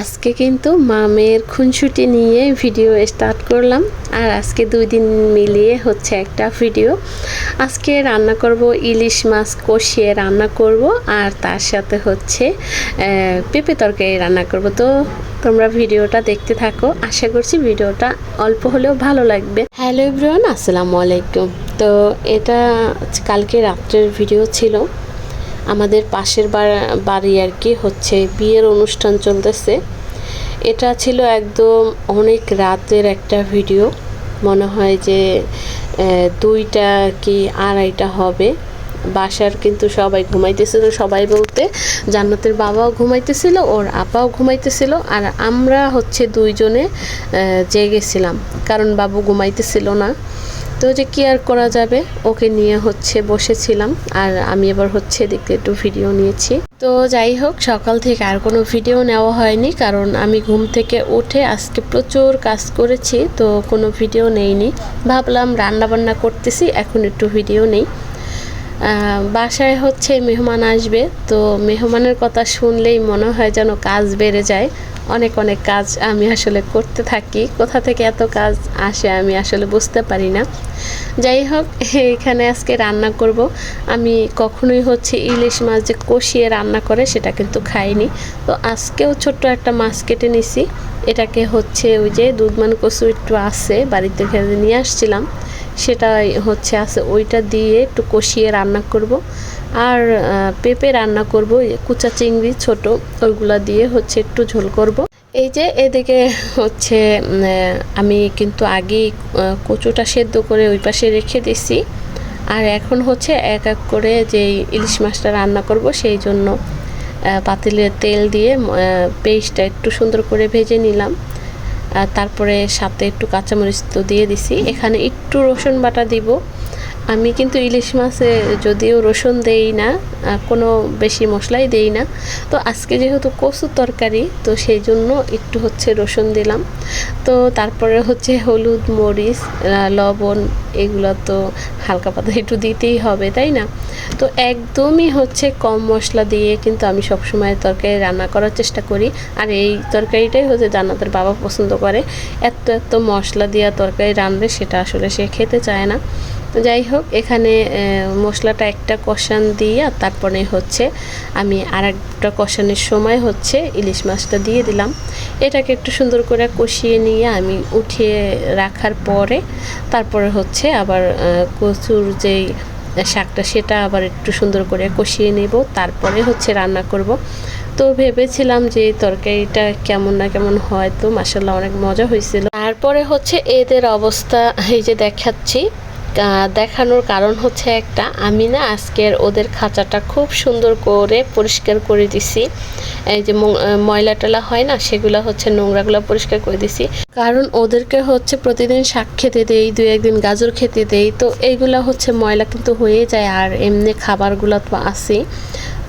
আজকে কিন্তু মামের খুনসুটি নিয়ে ভিডিও স্টার্ট করলাম। আর আজকে দুই দিন মিলিয়ে হচ্ছে একটা ভিডিও। আজকে রান্না করব ইলিশ মাছ কষিয়ে রান্না করব, আর তার সাথে হচ্ছে পেঁপে তরকারি রান্না করব। তো তোমরা ভিডিওটা দেখতে থাকো। আশা করছি ভিডিওটা অল্প হলেও ভালো লাগবে। হ্যালো এভরিওয়ান, আসসালামু আলাইকুম। তো এটা কালকে রাত্রের ভিডিও ছিল। আমাদের পাশের বাড়ি আর কি হচ্ছে, বিয়ের অনুষ্ঠান চলতেছে। এটা ছিল একদম অনেক রাতের একটা ভিডিও। মনে হয় যে দুইটা কি আড়াইটা হবে। বাসার কিন্তু সবাই ঘুমাইতেছিল, সবাই বলতে জান্নাতের বাবাও ঘুমাইতেছিল, ওর আপাও ঘুমাইতেছিল। আর আমরা হচ্ছে দুইজনে জেগেছিলাম কারণ বাবু ঘুমাইতেছিল না। তো যে কি আর করা যাবে? ওকে নিয়ে হচ্ছে বসেছিলাম আর আমি এবার হচ্ছে দেখতে একটু ভিডিও নিয়েছি। তো যাই হোক, সকাল থেকে আর কোনো ভিডিও নেওয়া হয়নি কারণ আমি ঘুম থেকে উঠে আজকে প্রচুর কাজ করেছি তো কোনো ভিডিও নেইনি। ভাবলাম রান্না বান্না করতেছি, এখন একটু ভিডিও নেই। বাসায় হচ্ছে মেহমান আসবে তো মেহমানের কথা শুনলেই মনে হয় যেন কাজ বেড়ে যায়। অনেক অনেক কাজ আমি আসলে করতে থাকি। কোথা থেকে এত কাজ আসে আমি আসলে বুঝতে পারি না। যাই হোক, এখানে আজকে রান্না করব। আমি কখনোই হচ্ছে ইলিশ মাছ যে কষিয়ে রান্না করে সেটা কিন্তু খাইনি। তো আজকেও ছোট্ট একটা মাছ কেটে নিছি। এটাকে হচ্ছে ওই যে দুধমান কচু একটু আছে, বাড়িতে নিয়ে আসছিলাম। সেটাই হচ্ছে আছে, ওইটা দিয়ে একটু কষিয়ে রান্না করব। আর পেঁপে রান্না করব কুচা চিংড়ি ছোট, ওইগুলা দিয়ে হচ্ছে একটু ঝোল করব। এই যে এদিকে হচ্ছে আমি কিন্তু আগেই কচুটা সেদ্ধ করে ওই পাশে রেখে দিছি। আর এখন হচ্ছে এক এক করে যে ইলিশ মাছটা রান্না করব, সেই জন্য পাতিলে তেল দিয়ে পেস্টটা একটু সুন্দর করে ভেজে নিলাম। তারপরে সাথে একটু কাঁচামরিচ তো দিয়ে দিছি। এখানে একটু রসুন বাটা দিব। আমি কিন্তু ইলিশ মাছে যদিও রসুন দেই না কোনো বেশি মশলাই দেই না। তো আজকে যেহেতু কচুর তরকারি, তো সেই জন্য একটু হচ্ছে রসুন দিলাম। তো তারপরে হচ্ছে হলুদ, মরিচ লবণ, এগুলো তো হালকা পাতা একটু দিতেই হবে, তাই না? তো একদমই হচ্ছে কম মশলা দিয়ে কিন্তু আমি সবসময় তরকারি রান্না করার চেষ্টা করি। আর এই তরকারিটাই হচ্ছে জান্নাতের বাবা পছন্দ করে। এত এত মশলা দিয়া তরকারি রান্না সেটা আসলে সে খেতে চায় না। তো যাই হোক, এখানে মশলাটা একটা কষান দিয়ে আর তারপরে হচ্ছে আমি আর একটা কষানোর সময় হচ্ছে ইলিশ মাছটা দিয়ে দিলাম। এটাকে একটু সুন্দর করে কষিয়ে নিয়ে আমি উঠিয়ে রাখার পরে তারপরে হচ্ছে আবার কচুর যেই শাকটা সেটা আবার একটু সুন্দর করে কষিয়ে নেব। তারপরে হচ্ছে রান্না করব। তো ভেবেছিলাম যে তরকারিটা কেমন না কেমন হয় তো মাসাল্লাহ অনেক মজা হয়েছিল। তারপরে হচ্ছে এদের অবস্থা, এই যে দেখাচ্ছি দেখানোর কারণ হচ্ছে একটা, আমি না আজকের ওদের খাঁচাটা খুব সুন্দর করে পরিষ্কার করে দিছি। এই যে ময়লা টলা হয় না, সেগুলো হচ্ছে নোংরাগুলো পরিষ্কার করে দিছি। কারণ ওদেরকে হচ্ছে প্রতিদিন শাক খেতে দেই দু একদিন গাজর খেতে দেই, তো এইগুলো হচ্ছে ময়লা কিন্তু হয়ে যায়, আর এমনি খাবারগুলো তো আছেই।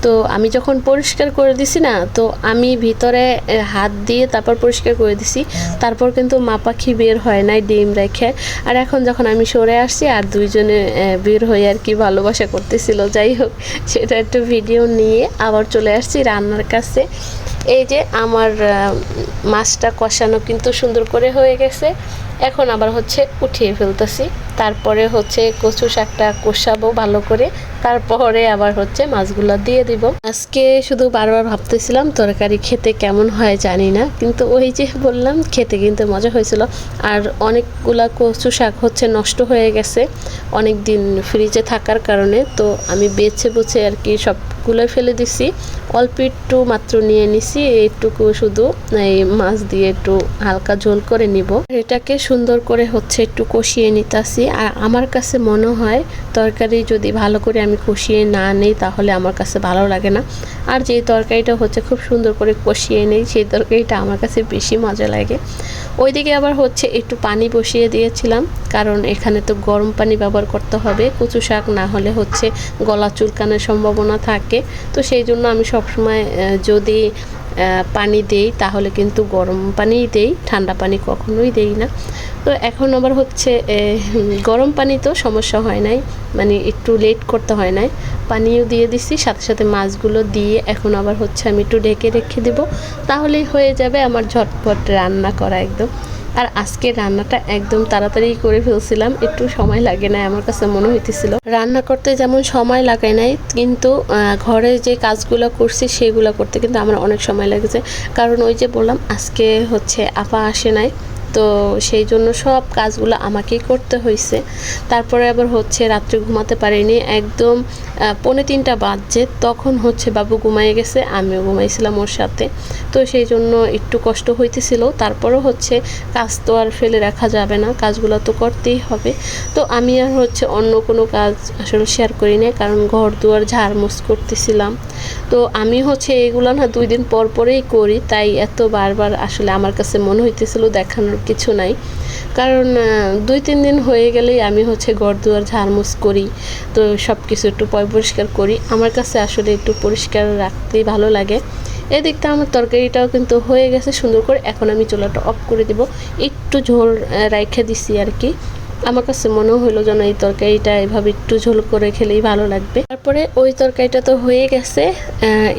তো আমি যখন পরিষ্কার করে দিছি না, তো আমি ভিতরে হাত দিয়ে তারপর পরিষ্কার করে দিছি। তারপর কিন্তু মা পাখি বের হয় নাই, ডিম রেখে। আর এখন যখন আমি সরে আসছি আর দুইজনে বের হয়ে আর কি ভালোবাসা করতেছিল, যাই হোক, সেটা একটু ভিডিও নিয়ে আবার চলে আসছি রান্নার কাছে। এই যে আমার মাছটা কষানো কিন্তু সুন্দর করে হয়ে গেছে। এখন আবার হচ্ছে উঠিয়ে ফেলতেছি। তারপরে হচ্ছে কচু শাকটা কষাবো ভালো করে। তারপরে আবার হচ্ছে মাছগুলো দিয়ে দিব। আজকে শুধু বারবার ভাবতেছিলাম তরকারি খেতে কেমন হয় জানি না, কিন্তু ওই যে বললাম খেতে কিন্তু মজা হয়েছিল। আর অনেকগুলা কচু শাক হচ্ছে নষ্ট হয়ে গেছে অনেক দিন ফ্রিজে থাকার কারণে। তো আমি বেছে বুছে আর কি সবগুলো ফেলে দিছি। অল্প একটু মাত্র নিয়ে নিছি, এইটুকু শুধু এই মাছ দিয়ে একটু হালকা ঝোল করে নিব। এটাকে সুন্দর করে হচ্ছে একটু কষিয়ে নিতাছি। আর আমার কাছে মনে হয় তরকারি যদি ভালো করে আমি কষিয়ে না নেই, তাহলে আমার কাছে ভালো লাগে না। আর যে তরকারিটা হচ্ছে খুব সুন্দর করে কষিয়ে নেই, সেই তরকারিটা আমার কাছে বেশি মজা লাগে। ওইদিকে আবার হচ্ছে একটু পানি বসিয়ে দিয়েছিলাম, কারণ এখানে তো গরম পানি ব্যবহার করতে হবে। কচু শাক না হলে হচ্ছে গলা চুলকানোর সম্ভাবনা থাকে। তো সেই জন্য আমি সবসময় যদি পানি দেই, তাহলে কিন্তু গরম পানিই দেই, ঠান্ডা পানি কখনোই দেই না। তো এখন আবার হচ্ছে গরম পানি তো সমস্যা হয় নাই মানে একটু লেট করতে হয় নাই। পানিও দিয়ে দিছি, সাথে সাথে মাছগুলো দিয়ে এখন আবার হচ্ছে আমি একটু ঢেকে রেখে দেবো। তাহলেই হয়ে যাবে আমার ঝটপট রান্না করা একদম। আর আজকে রান্নাটা একদম তাড়াতাড়ি করে ফেলছিলাম, একটু সময় লাগে না আমার কাছে মনে হইতেছিল। রান্না করতে যেমন সময় লাগে নাই, কিন্তু ঘরে যে কাজগুলো করছি সেগুলো করতে কিন্তু আমার অনেক সময় লেগেছে। কারণ ওই যে বললাম, আজকে হচ্ছে আপা আসে নাই। তো সেই জন্য সব কাজগুলো আমাকেই করতে হয়েছে তারপরে আবার হচ্ছে রাত্রে ঘুমাতে পারিনি, একদম পৌনে তিনটা বাজছে, তখন হচ্ছে বাবু ঘুমাই গেছে, আমিও ঘুমাইছিলাম ওর সাথে। তো সেই জন্য একটু কষ্ট হইতেছিল, তারপরও হচ্ছে কাজ তো আর ফেলে রাখা যাবে না, কাজগুলো তো করতেই হবে। তো আমি আর হচ্ছে অন্য কোনো কাজ আসলে শেয়ার করি না কারণ ঘর দুয়ার ঝাড়মুছ করতেছিলাম। তো আমি হচ্ছে এগুলো না দুই দিন পর পরেই করি, তাই এত বারবার আসলে আমার কাছে মনে হইতেছিল দেখানোর কিছু নাই। কারণ দুই, তিন দিন হয়ে গেলেই আমি হচ্ছে ঘর দুয়ার ঝাড়মুছ করি, তো সব কিছু একটু পরিষ্কার করি। আমার কাছে আসলে একটু পরিষ্কার রাখতেই ভালো লাগে। এদিকটা আমার তরকারিটাও কিন্তু হয়ে গেছে সুন্দর করে। এখন আমি চুলাটা অফ করে দিব। একটু ঝোল রেখে দিছি আর কি। আমার কাছে মনে হলো যেন এই তরকারিটা এভাবে একটু ঝোল করে খেলেই ভালো লাগবে। তারপরে ওই তরকারিটা তো হয়ে গেছে।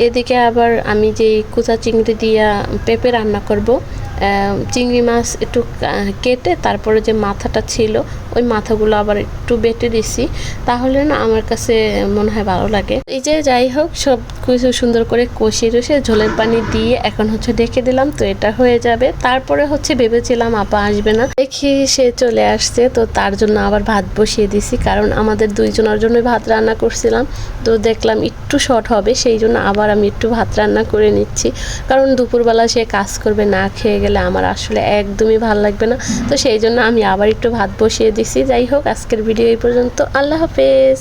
এদিকে আবার আমি যে কুচা চিংড়ি দিয়া পেঁপে রান্না করব চিংড়ি মাছ একটু কেটে তারপরে যে মাথাটা ছিল ওই মাথাগুলো আবার একটু বেটে দিছি, তাহলে না আমার কাছে মনে হয় ভালো লাগে। এই যে যাই হোক, সব কিছু সুন্দর করে কষিয়ে রসে ঝোলের পানি দিয়ে এখন হচ্ছে ডেকে দিলাম, তো এটা হয়ে যাবে। তারপরে হচ্ছে ভেবেছিলাম আপা আসবে না। দেখি সে চলে আসছে, তো তার জন্য আবার ভাত বসিয়ে দিছি, কারণ আমাদের দুইজনের জন্য ভাত রান্না করছিলাম। তো দেখলাম একটু শর্ট হবে, সেই জন্য আবার আমি একটু ভাত রান্না করে নিচ্ছি। কারণ দুপুরবেলা সে কাজ করবে না খেয়ে গেলে আমার আসলে একদমই ভালো লাগবে না। তো সেই জন্য আমি আবার একটু ভাত বসিয়ে দিছি যাই হোক আজকের ভিডিও এই পর্যন্ত। আল্লাহ হাফেজ।